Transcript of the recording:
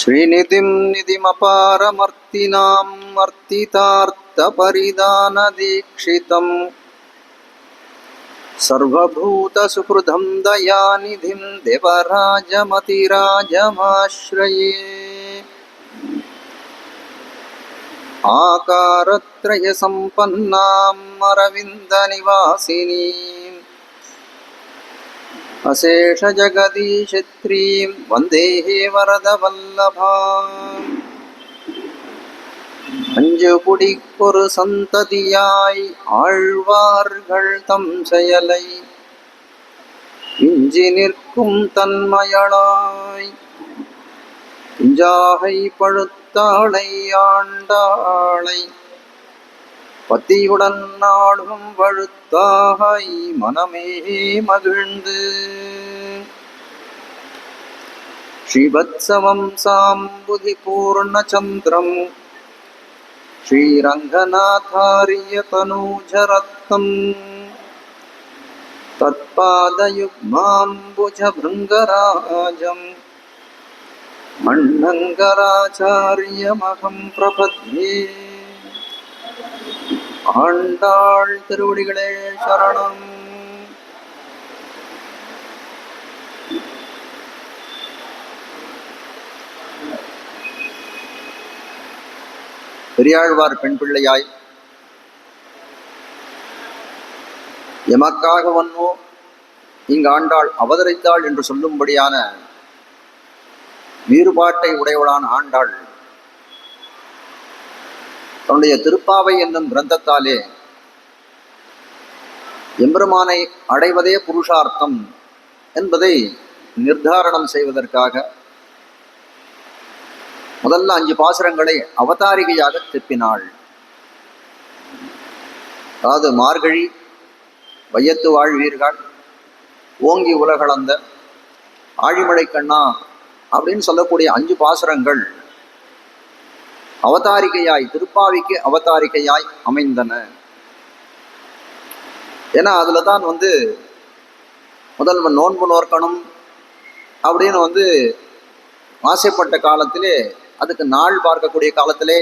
श्रीनिधिं निधिमपारमर्तिनाम् अर्तितार्थपरिदानदीक्षितम् सर्वभूतसुहृदं दयानिधिं देवराजमतिराजमाश्रये आकारत्रयसम्पन्नाम् अरविन्दनिवासिनीम् अशेषजगदीशत्रीं वन्देहे वरदवल्लभाम् அஞ்சுபுடிக்கொரு சந்ததியாய் ஆழ்வார்கள் தம் செயலை இஞ்சி நிற்கும் தன்மயளாய் குஞ்சாகை பழுத்தாளை ஆண்டாளை பத்தியுடன் நாடும் வழுத்தாய் மனமே மகிழ்ந்து ஸ்ரீவத்சவம் சாம்புதி பூர்ணச்சந்திரம் श्रीरङ्गनाथार्यतनूजरत्नम् तत्पादयुग्माम्बुजभृङ्गराजम् மண்ணங்கராச்சாரியமகம் பிரபத்யே ஆண்டாள் திருவடிகளே சரணம். பெரியாழ்வார் பெண் பிள்ளையாய் எமக்காக வன்னோ இங்கு ஆண்டாள் அவதரித்தாள் என்று சொல்லும்படியான வீறுபாட்டை உடையவளான ஆண்டாள். தன்னுடைய திருப்பாவை என்னும் கிரந்தத்தாலே எம்பெருமானை அடைவதே புருஷார்த்தம் என்பதை நிர்தாரணம் செய்வதற்காக முதல்ல அஞ்சு பாசுரங்களை அவதாரிகையாக திருப்பினாள். அதாவது மார்கழி வையத்து வாழ்வீர்கள் ஓங்கி உலகளந்த ஆழிமழை கண்ணா அப்படின்னு சொல்லக்கூடிய அஞ்சு பாசுரங்கள் அவதாரிகையாய் திருப்பாவிக்கு அவதாரிகையாய் அமைந்தன. ஏன்னா அதில் தான் வந்து முதல்வன் நோன்பு நோக்கணும் அப்படின்னு வந்து ஆசைப்பட்ட காலத்திலே அதுக்கு நாள் பார்க்கக்கூடிய காலத்திலே